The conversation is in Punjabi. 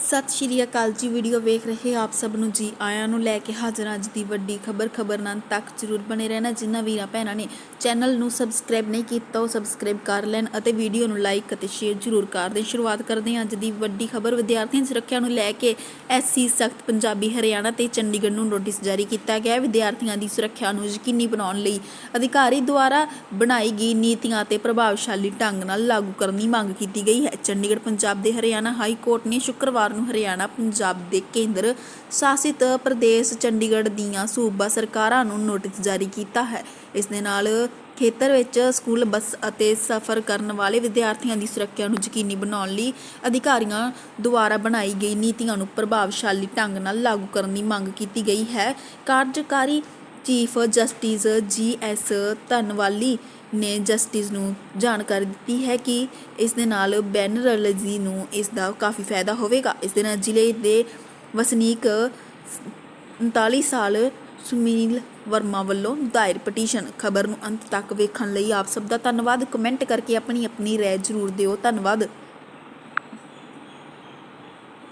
ਸਤਿ ਸ਼੍ਰੀ ਅਕਾਲ ਜੀ। ਵੀਡੀਓ ਵੇਖ ਰਹੇ ਆਪ ਸਭ ਨੂੰ ਜੀ। ਆਇਆਂ ਨੂੰ ਲੈ ਕੇ ਹਾਜ਼ਰ ਅੱਜ ਦੀ ਵੱਡੀ ਖਬਰ। ਖਬਰਨਾਮ ਤੱਕ ਜਰੂਰ ਬਣੇ ਰਹਿਣਾ। ਜਿਨ੍ਹਾਂ ਵੀਰਾਂ ਭੈਣਾਂ ਨੇ ਚੈਨਲ ਨੂੰ ਸਬਸਕ੍ਰਾਈਬ ਨਹੀਂ ਕੀਤਾ, ਉਹ ਸਬਸਕ੍ਰਾਈਬ ਕਰ ਲੈਣ ਅਤੇ ਵੀਡੀਓ ਨੂੰ ਲਾਈਕ ਅਤੇ ਸ਼ੇਅਰ ਜਰੂਰ ਕਰ ਦੇਣ। ਸ਼ੁਰੂਆਤ ਕਰਦੇ ਹਾਂ ਅੱਜ ਦੀ ਵੱਡੀ ਖਬਰ। ਵਿਦਿਆਰਥੀਆਂ ਦੀ ਸੁਰੱਖਿਆ ਨੂੰ ਲੈ ਕੇ ਐਸਸੀ ਸਖਤ ਪੰਜਾਬੀ ਹਰਿਆਣਾ ਤੇ ਚੰਡੀਗੜ੍ਹ ਨੂੰ ਨੋਟਿਸ ਜਾਰੀ ਕੀਤਾ ਗਿਆ ਹੈ। ਵਿਦਿਆਰਥੀਆਂ ਦੀ ਸੁਰੱਖਿਆ ਨੂੰ ਯਕੀਨੀ ਬਣਾਉਣ ਲਈ ਅਧਿਕਾਰੀ ਦੁਆਰਾ ਬਣਾਈ ਗਈ ਨੀਤੀਆਂ ਤੇ ਪ੍ਰਭਾਵਸ਼ਾਲੀ ਢੰਗ ਨਾਲ ਲਾਗੂ ਕਰਨ ਦੀ ਮੰਗ ਕੀਤੀ ਗਈ ਹੈ। ਚੰਡੀਗੜ੍ਹ, ਪੰਜਾਬ ਦੇ ਹਰਿਆਣਾ ਹਾਈ ਕੋਰਟ ਨੇ ਸ਼ੁੱਕਰਵਾਰ ਨੂੰ ਹਰਿਆਣਾ, ਪੰਜਾਬ ਦੇ ਕੇਂਦਰ ਸ਼ਾਸਿਤ ਪ੍ਰਦੇਸ਼ ਚੰਡੀਗੜ੍ਹ ਦੀਆਂ ਸੂਬਾ ਸਰਕਾਰਾਂ ਨੂੰ ਨੋਟਿਸ ਜਾਰੀ ਕੀਤਾ ਹੈ। ਇਸ ਦੇ ਨਾਲ ਖੇਤਰ ਵਿੱਚ ਸਕੂਲ ਬੱਸ ਅਤੇ ਸਫ਼ਰ ਕਰਨ ਵਾਲੇ ਵਿਦਿਆਰਥੀਆਂ ਦੀ ਸੁਰੱਖਿਆ ਨੂੰ ਯਕੀਨੀ ਬਣਾਉਣ ਲਈ ਅਧਿਕਾਰੀਆਂ ਦੁਆਰਾ ਬਣਾਈ ਗਈ ਨੀਤੀਆਂ ਨੂੰ ਪ੍ਰਭਾਵਸ਼ਾਲੀ ਢੰਗ ਨਾਲ ਲਾਗੂ ਕਰਨ ਦੀ ਮੰਗ ਕੀਤੀ ਗਈ ਹੈ। ਕਾਰਜਕਾਰੀ chief justice G S Dhanwali ਨੇ ਜਸਟਿਸ ਨੂੰ ਜਾਣਕਾਰੀ ਦਿੱਤੀ ਹੈ ਕਿ ਇਸ ਦੇ ਨਾਲ ਬੈਨਰਲਜੀ ਨੂੰ ਇਸ ਦਾ ਕਾਫੀ ਫਾਇਦਾ ਹੋਵੇਗਾ। ਇਸ ਦੇ ਨਾਲ ਜ਼ਿਲ੍ਹੇ ਦੇ ਵਸਨੀਕ 39 ਸਾਲ ਸੁਨੀਲ ਵਰਮਾ ਵੱਲੋਂ ਦਾਇਰ ਪਟੀਸ਼ਨ। ਖਬਰ ਨੂੰ ਅੰਤ ਤੱਕ ਵੇਖਣ ਲਈ ਆਪ ਸਭ ਦਾ ਧੰਨਵਾਦ। ਕਮੈਂਟ ਕਰਕੇ ਆਪਣੀ ਆਪਣੀ ਰਾਏ ਜ਼ਰੂਰ ਦਿਓ। ਧੰਨਵਾਦ।